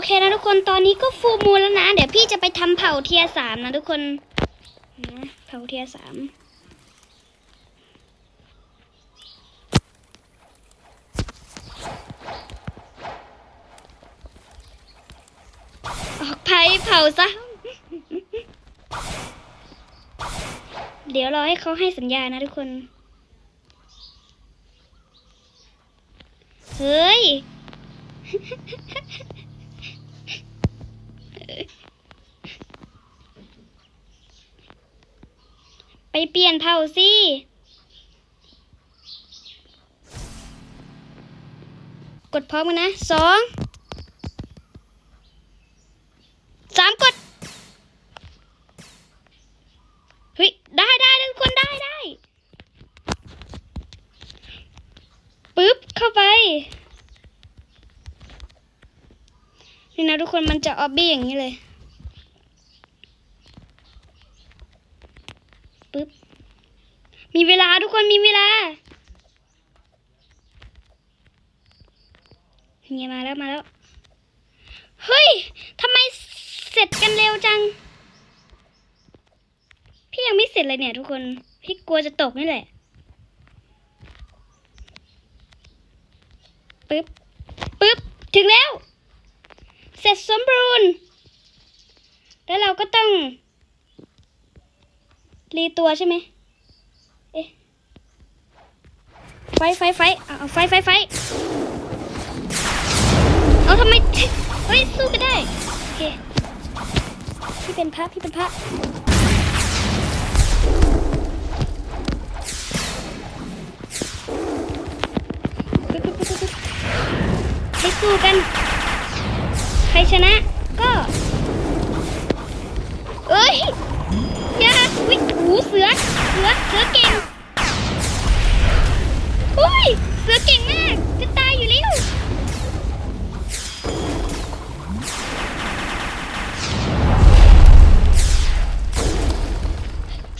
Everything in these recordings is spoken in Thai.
อเคนะทุกคนตอนนี้ก็ฟูมูลแล้วนะ เดี๋ยวพี่จะไปทำเผาเทียสามนะทุกคนนะเผาเทียสามออกไปเผาซะ เดี๋ยวรอให้เขาให้สัญญานะทุกคน เฮ้ย ไปเปลี่ยนเผ่าสิกดพร้อมกันนะสอง สามกด เฮ้ย ได้ได้ทุกคนได้ได้ ปึ๊บ เข้าไป นี่นะทุ กคนมันจะออบบี้อย่างนี้เลยปึ๊บมีเวลาทุกคนมีเวลาเนี่ยมาแล้วมาแล้ว เฮ้ยทำไมเสร็จกันเร็วจัง พี่ยังไม่เสร็จเลยเนี่ยทุกคน พี่กลัวจะตกนี่แหละปึ๊บปึ๊บถึงแล้ว เสร็จสมบูรณ์ แล้วเราก็ต้อง รีตัวใช่ไหมเอ๊ะไฟไฟไฟเอาไฟไฟไฟเอาทำไมเฮ้ยสู้กันได้โอเคพี่เป็นพระพี่เป็นพระปึ๊บปึ๊บปึ๊บปึ๊บให้สู้กัน รชนะก็เอ้ยย่าวิหูเสือ เสือ เสือเก่งอุ้ย เสือเก่งมาก จะตายอยู่แล้ว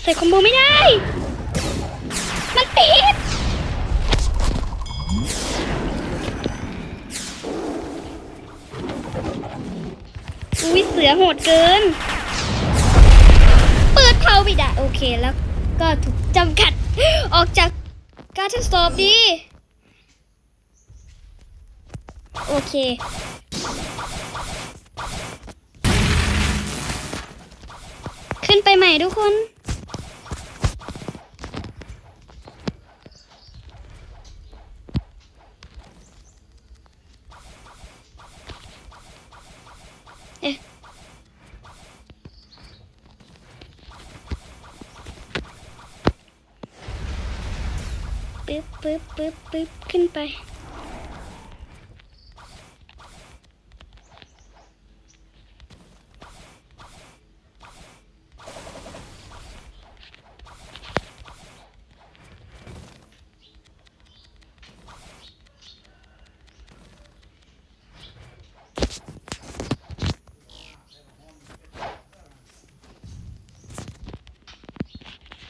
ใส่คอมโบไม่ได้ ดเกิน เปิดเผาไม่ได้โอเคแล้วก็ถูกจำกัดออกจากการทดสอบดี โอเคขึ้นไปใหม่ทุกคน เอ๊ะ ปึ๊บ ปึ๊บปึ๊บปึ๊บขึ้นไป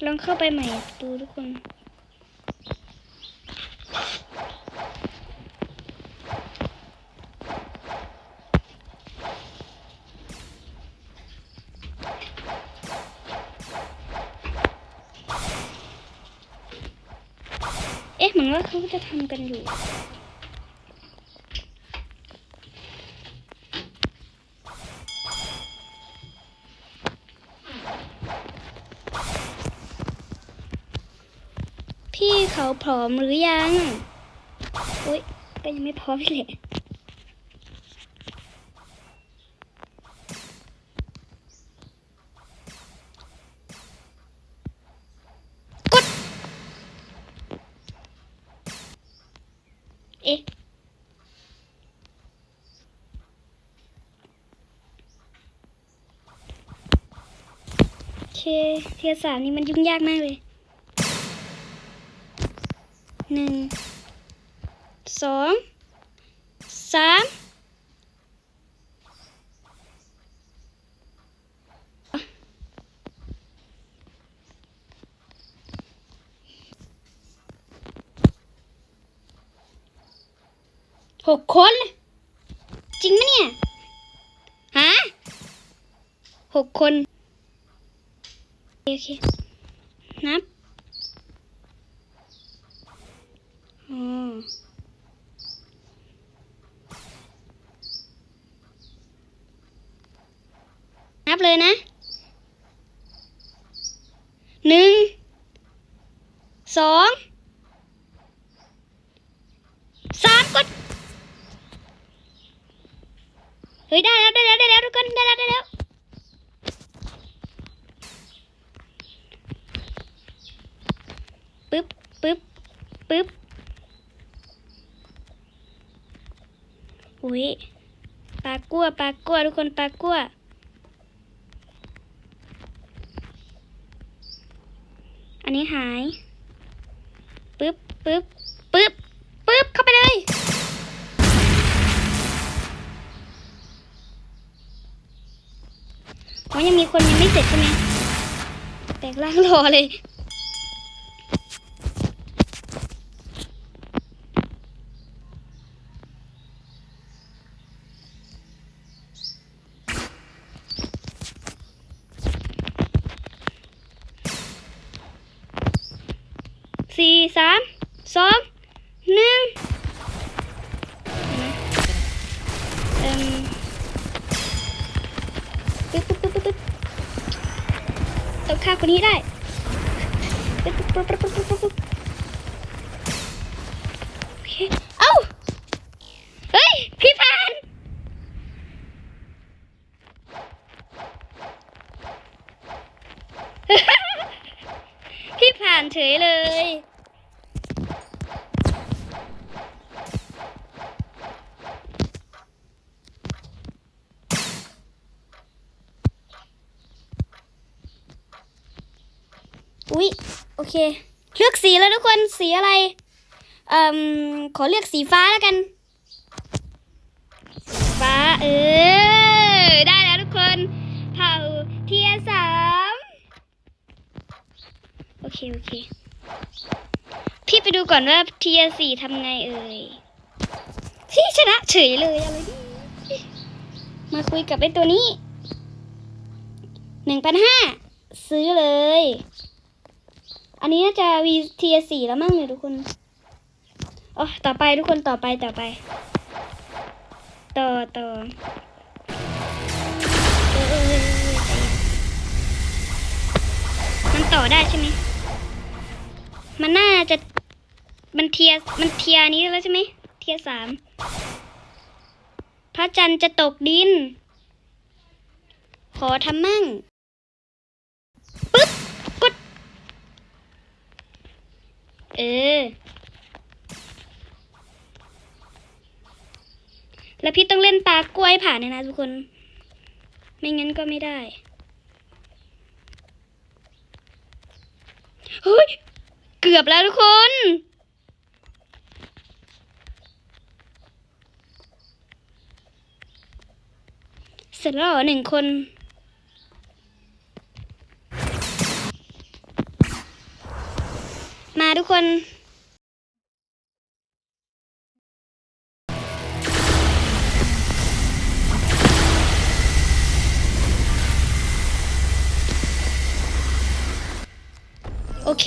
ลองเข้าไปใหม่ดูทุกคน เขาจะทำกันอยู่พี่เขาพร้อมหรือยัง อุ้ยก็ยังไม่พร้อมเลย เอ๊ะโอเคเทียสามนี่มันยุ่งยากมากเลยหนึ่งสองสาม หกคน จริงไหมเนี่ย ฮะหกคน โอเค นับอ๋อนับเลยนะ หนึ่ง สอง สามกด เฮ้ย ได้แล้ว ได้แล้ว ได้แล้วทุ กคนได้แล้วได้แล้วปึ๊บปึ๊บปึ๊บอุ้ยปลากั้วปลากั้วทุกคนปลากั้วอันนี้หายปึ๊บปึ๊บ อ๋อยังมีคนยังไม่เสร็จใช่ไหมแตกล่างรอเลยสี่สามสอง ต้องฆ่าคนนี้ได้เคเอ้า เฮ้ย พี่ผ่านพี่ผ่านเฉยเลย อุ๊ย โอ เค เลือกสีแล้วทุกคนสีอะไร เอ่มขอเลือกสีฟ้าแล้วกัน ฟ้าเออ ได้แล้วทุกคนเผ่าเทียสามโอเค โอเค พี่ไปดูก่อนว่าเทียสี่ทำไงเอ่ยพี่ชนะเฉยเลยอะไรนี่มาคุยกับไอ้ตัวนี้หนึ่งพันห้าซื้อเลย อันนี้น่าจะวีเทียสี่แล้วมั้งเนี่ยทุกคนอ๋อต่อไปทุกคนต่อไปต่อไป ต่อต่อมันต่อได้ใช่ไหมมันน่าจะมันเทียมันเทียนี้แล้วใช่ไหมเทียสามพระจันทร์จะตกดิน ขอทำมั่ง ปึ๊บ กด เออ แล้วพี่ต้องเล่นปลากล้วยผ่านเลยนะทุกคน ไม่งั้นก็ไม่ได้เฮ้ยเกือบแล้วทุกคนเสร็จแล้วหนึ่งคน มาทุก คนโอเค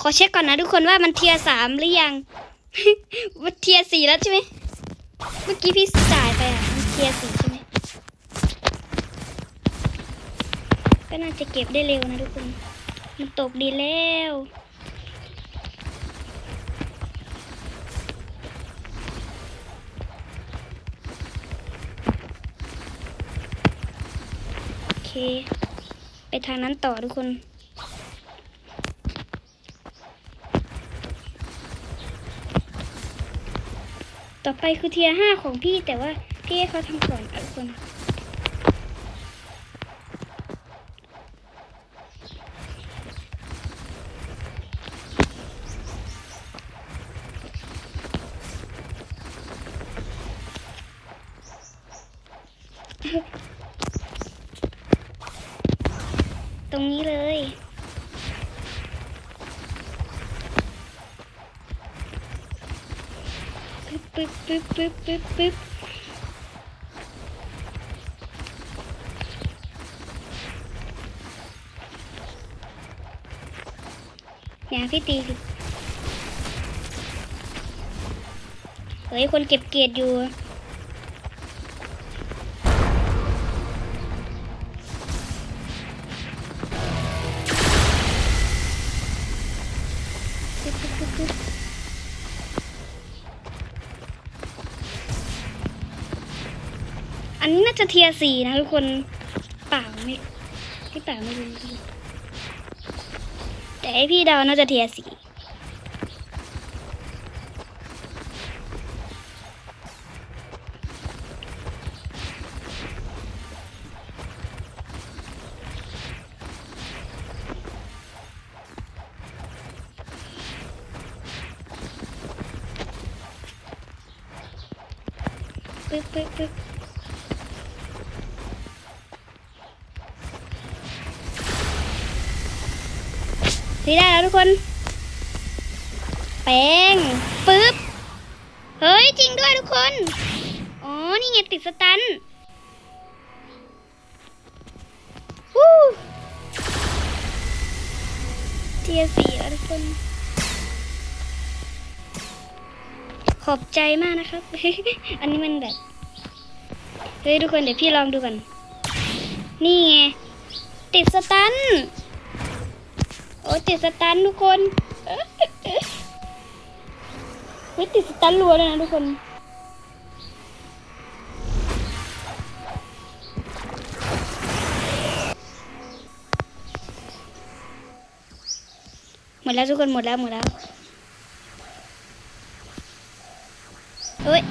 ขอเช็คก่อนนะทุกคนว่ามันเทียร์สามหรือยังว่าเทียร์สี่แล้วใช่ไหม เมื่อกี้พี่จ่ายไปอะ มันเทียร์สี่ใช่ไหม ก็น่าจะเก็บได้เร็วนะทุกคน มันตกดีแล้วโอเค ไปทางนั้นต่อทุกคนต่อไปคือเทียห้าของพี่แต่ว่าพี่ให้เขาทำก่อนทุกคน รงนี้เลย ปึ๊บปึ๊บปึ๊บปึ๊บปึ๊บปึ๊บอย่าพี่ตีเฮ้ย คนเก็บเกียรติอยู่ จะเทียสี่นะทุกคนเปล่าไม่พี่เปล่าไม่รู้แต่ให้พี่เดาน่าจะเทียสี่ปึ๊บปึ๊บปึ๊บ สีได้แล้วทุกคน แปงปึ๊บ เฮ้ย จริงด้วยทุกคน อ๋อ นี่ไงติดสตันวู้เทียสี่แล้วทุกคน ขอบใจมากนะครับ อันนี้มันแบบ เฮ้ย ทุกคนเดี๋ยวพี่ลองดูกัน นี่ไง ติดสตัน อ้ติดสตันทุกคนเฮ้ยติดสตันรัวเลยนะทุกคนหมดแล้วทุกคนหมดแล้วหมดแล้วเฮ้ย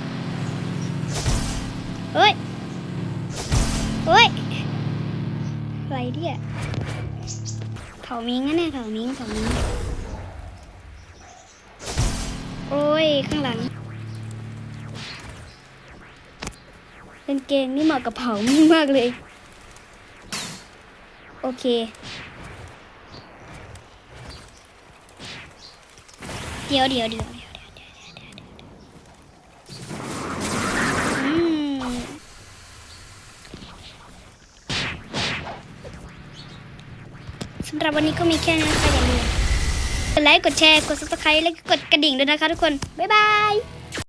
เฮ้ยเฮ้ยอะไรเนี่ย เผามิงนะเนี่ยเผามิงเผามิงโอ้ย ข้างหลังเป็นเกงนี่เหมาะกับเผามิงมากเลย โอเคเดียวเดี๋ยวเดี๋ยวเดี๋ยวเดี๋ยวเดี๋ยวเดี๋ยวเดี๋ยวอืม สำห รับวันนี้ก็มีแค่นี้นะคะอย่าลืมกดไลค์กดแชร์กด subscribe และกดกระดิ่งด้วยนะคะทุกคน บ๊ายบาย